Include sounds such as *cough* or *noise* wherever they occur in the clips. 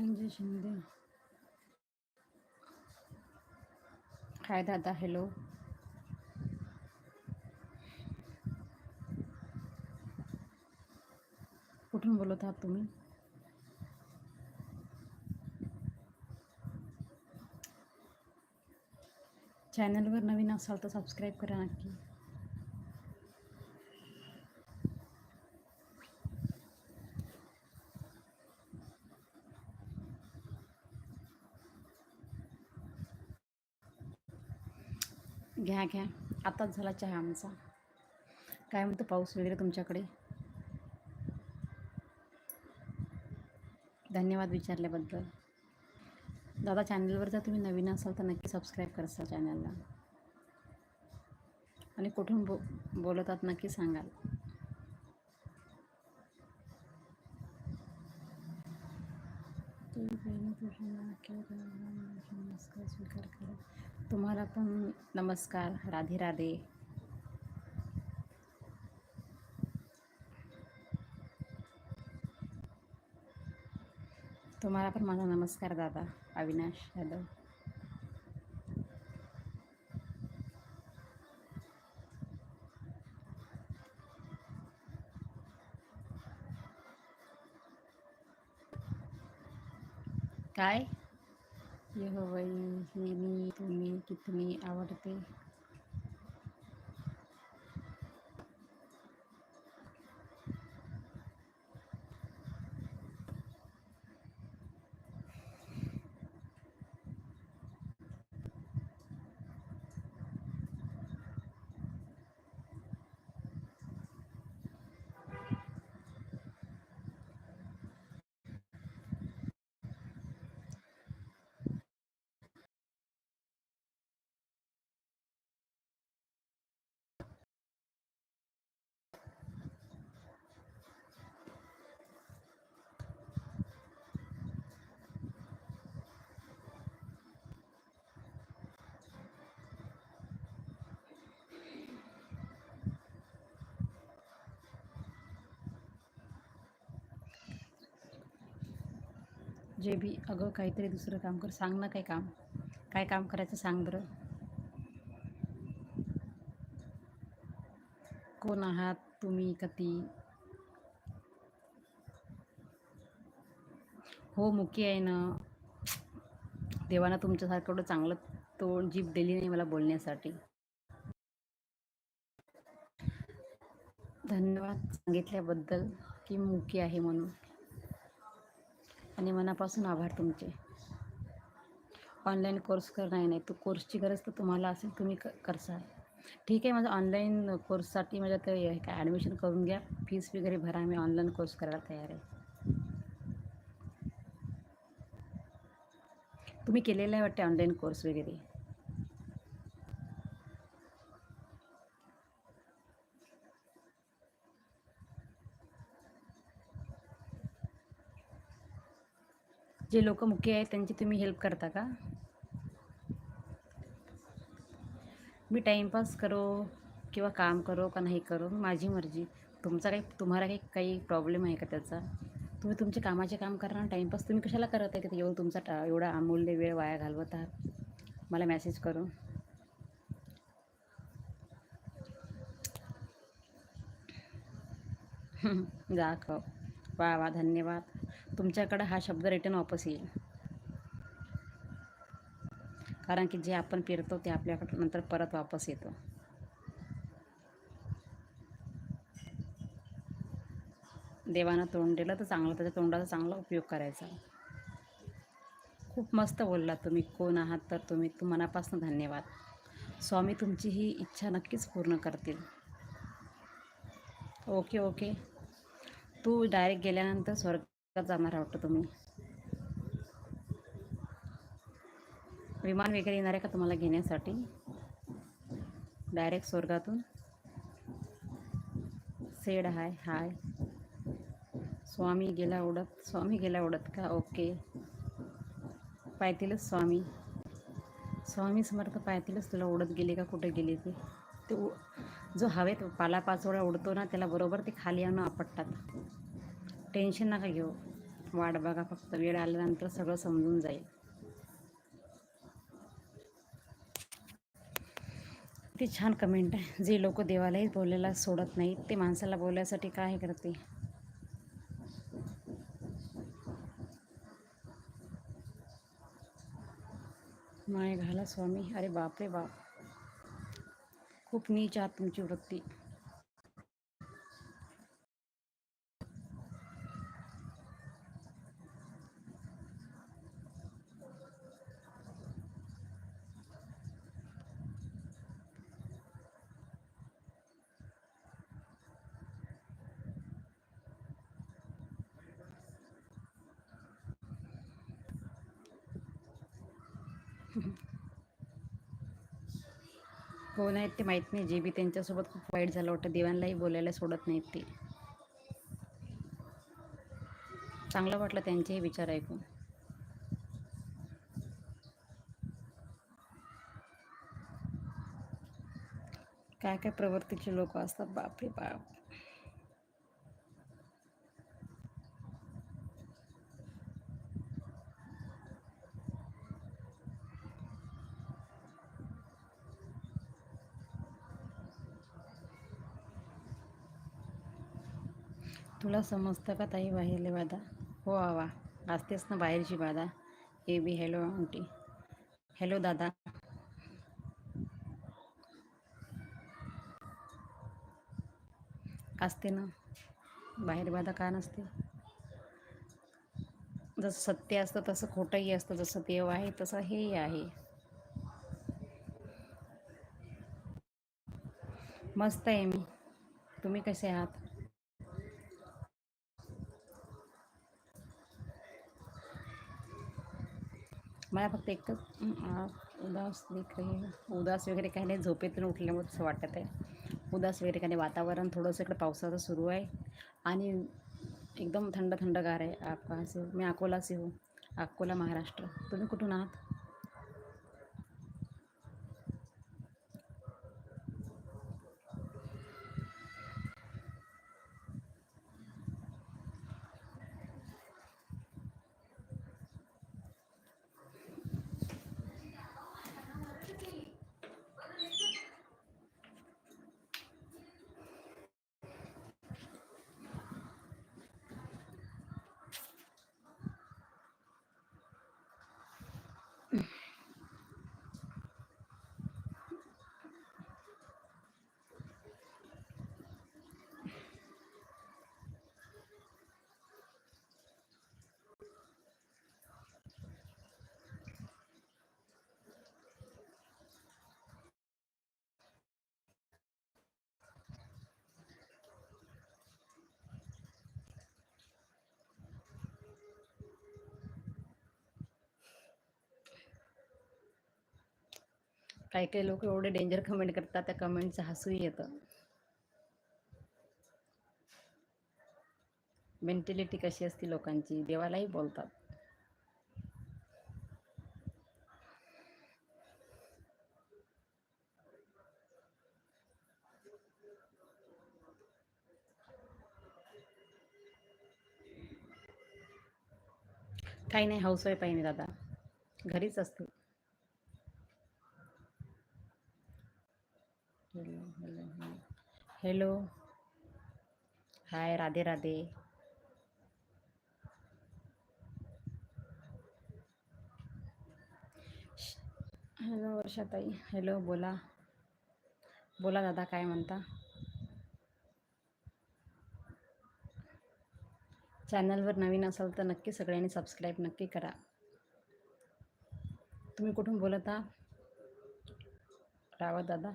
संजय शिंदे हाय दादा हॅलो कुठून बोलत आहात तुम्ही। चॅनलवर नवीन असाल तर सबस्क्राईब करा नक्की घ्या घ्या. आताच झाला चहा आमचा. काय म्हणतो पाऊस वगैरे तुमच्याकडे? धन्यवाद विचारल्याबद्दल. दादा चॅनलवर जर तुम्ही नवीन असाल तर नक्की सबस्क्राईब करसा चॅनलला आणि कुठून बो बोलत आहात नक्की सांगाल. नमस्कार स्वीकार करा. तुम्हाला पण नमस्कार. राधे राधे. तुम्हाला पण माझा नमस्कार दादा. अविनाश यादव. काय? यहोवई हे मी तुम्ही कितनी आवडते? जे बी अगं काहीतरी दुसरं काम कर सांग ना काय काम. काय काम करायचं सांग बरं. कोण आहात तुम्ही कधी? हो मुकी आहे ना. देवानं तुमच्यासारखं एवढं चांगलं तोंड जीभ दिली नाही मला बोलण्यासाठी. धन्यवाद सांगितल्याबद्दल की मुकी आहे म्हणून. आणि मनापासून आभार तुमचे. ऑनलाईन कोर्स करणार नाही नाही तो कोर्सची गरज तर तुम्हाला असेल तुम्ही क करसाल. ठीक आहे माझं ऑनलाईन कोर्ससाठी माझ्या ते काय ॲडमिशन करून घ्या. फीस वगैरे भरा मी ऑनलाईन कोर्स करायला तयार आहे. तुम्ही केलेलं आहे वाटते ऑनलाईन कोर्स वगैरे? जे लोक मुख्य आहेत त्यांची तुम्ही हेल्प करता का? मी टाईमपास करो किंवा काम करो का नाही करो माझी मर्जी. तुमचा काही तुम्हाला काही काही प्रॉब्लेम आहे का त्याचा? तुम्ही तुमचे कामाचे काम करा ना टाईमपास तुम्ही कशाला करत आहे? की एवढं तुमचा टा एवढा अमूल्य वेळ वाया घालवत आहात. मला मेसेज करून *laughs* जा वा वा धन्यवाद. तुमच्याकडं हा शब्द रिटर्न वापस येईल. कारण की जे आपण पेरतो ते आपल्याकडं नंतर परत वापस येतो. देवानं तोंड दिलं तर चांगलं त्याच्या तोंडाचा चांगला उपयोग करायचा. खूप मस्त बोललात तुम्ही. कोण आहात तर तुम्ही. मनापासून धन्यवाद. स्वामी तुमची ही इच्छा नक्कीच पूर्ण करतील. Okay okay. तू डायरेक्ट गेल्यानंतर स्वर्ग जाणार वाटतं तुम्ही. विमान वगैरे येणार आहे का तुम्हाला घेण्यासाठी? डायरेक्ट स्वर्गातून? सेड हाय हाय स्वामी गेला उडत स्वामी गेला उडत का? ओके पायतीलच स्वामी. स्वामी समर्थ पायतीलच तुला उडत गेले का कुठे गेले ते? तो जो हवेत पालापाचोळा उडतो ना त्याला बरोबर ते खाली आणून आपटतात. टेन्शन नका घेऊ. वाट बघा फक्त वेळ आल्यानंतर सगळं समजून जाईल. ती छान कमेंट आहे. जे लोक देवालाही बोलायला सोडत नाहीत ते माणसाला बोलायसाठी काय करते माय घाला स्वामी. अरे बापरे बाप. खूप नीच आहात तुमची वृत्ती. कोण आहेत ते माहीत नाही. जे बी त्यांच्यासोबत खूप वाईट झालं वाटतं. देवांनाही बोलायला सोडत नाहीत ते. चांगलं वाटलं त्यांचेही विचार ऐकून. काय काय प्रवृत्तीचे लोक असतात. बापरे बाप. तुला समजतं का ताई बाहेरले बाधा? हो आवा असतेच ना बाहेरची बाधा. A B hello aunty. Hello दादा. असते ना. बाहेर बाधा का नसते? जसं सत्य असतं तसं खोटंही असतं. जसं देव आहे तसं हेही आहे. मस्त आहे मी. तुम्ही कसे आहात? मला फक्त एकच उदास दिख रही उदास वगैरे काही नाही झोपेतून उठल्यामुळे असं वाटत आहे. उदास वगैरे काही नाही वातावरण थोडंसं इकडे पावसाचं सुरू आहे. आणि एकदम थंड थंडगार आहे. आकाश मी अकोलाच येऊ हो. अकोला महाराष्ट्र. तुम्ही कुठून आहात? काही काही लोक एवढे डेंजर कमेंट करतात त्या कमेंटचं हसूही येतं. मेंटॅलिटी कशी असते लोकांची? देवालाही बोलतात. काही नाही हाऊसवाईफ आहे मी दादा. घरीच असते hello hello hello hello. Hi Radhe Radhe. Hello वर्षाताई हॅलो बोला. बोला दादा काय म्हणता? चॅनलवर नवीन असाल तर नक्की सगळ्यांनी सबस्क्राईब नक्की करा. तुम्ही कुठून बोलत? आहात रावत दादा.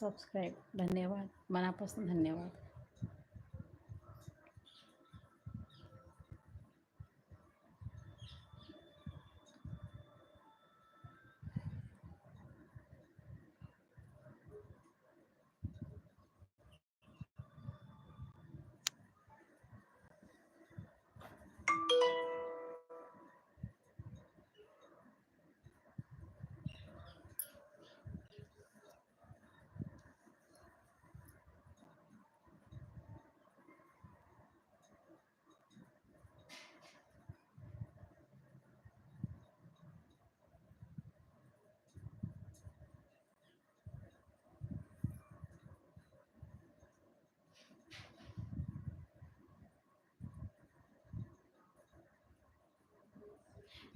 सबस्क्राईब. धन्यवाद. मनापासून धन्यवाद.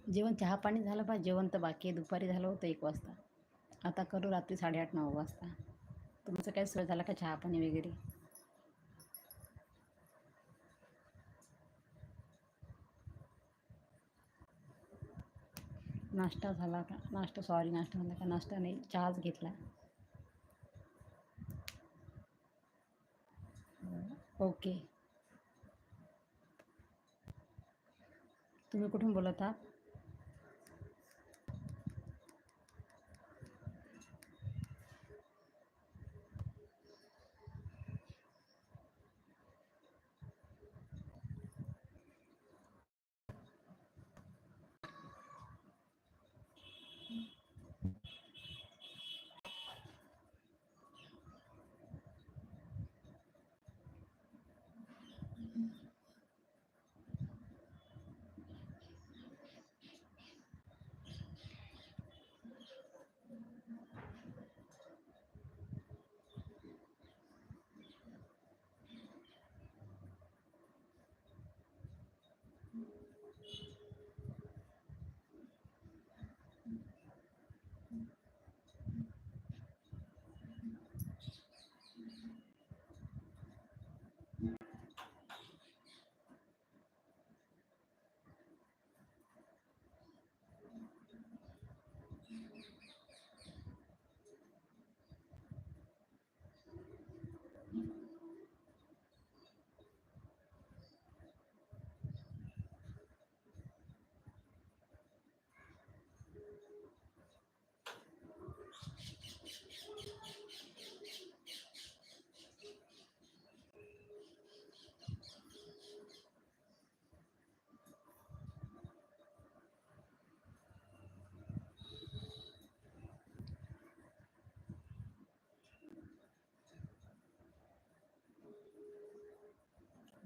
जेवण चहा पाणी झालं बा जेवण तर बाकी आहे. दुपारी झालं होतं एक वाजता. आता करू रात्री साडेआठ नऊ वाजता. तुमचं काय सोय झालं का चहा पाणी वगैरे? नाश्ता झाला का? नाश्ता सॉरी नाश्ता झाला का? नाश्ता नाही चहाच घेतला. ओके. तुम्ही कुठून बोलत आहात?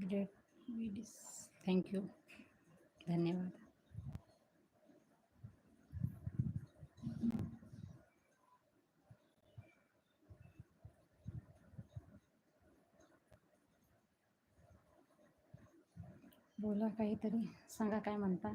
ग्रेट थँक्यू धन्यवाद बोला काहीतरी. सांगा काय म्हणता?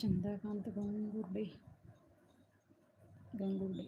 Chandrakant Gangurde Gangurde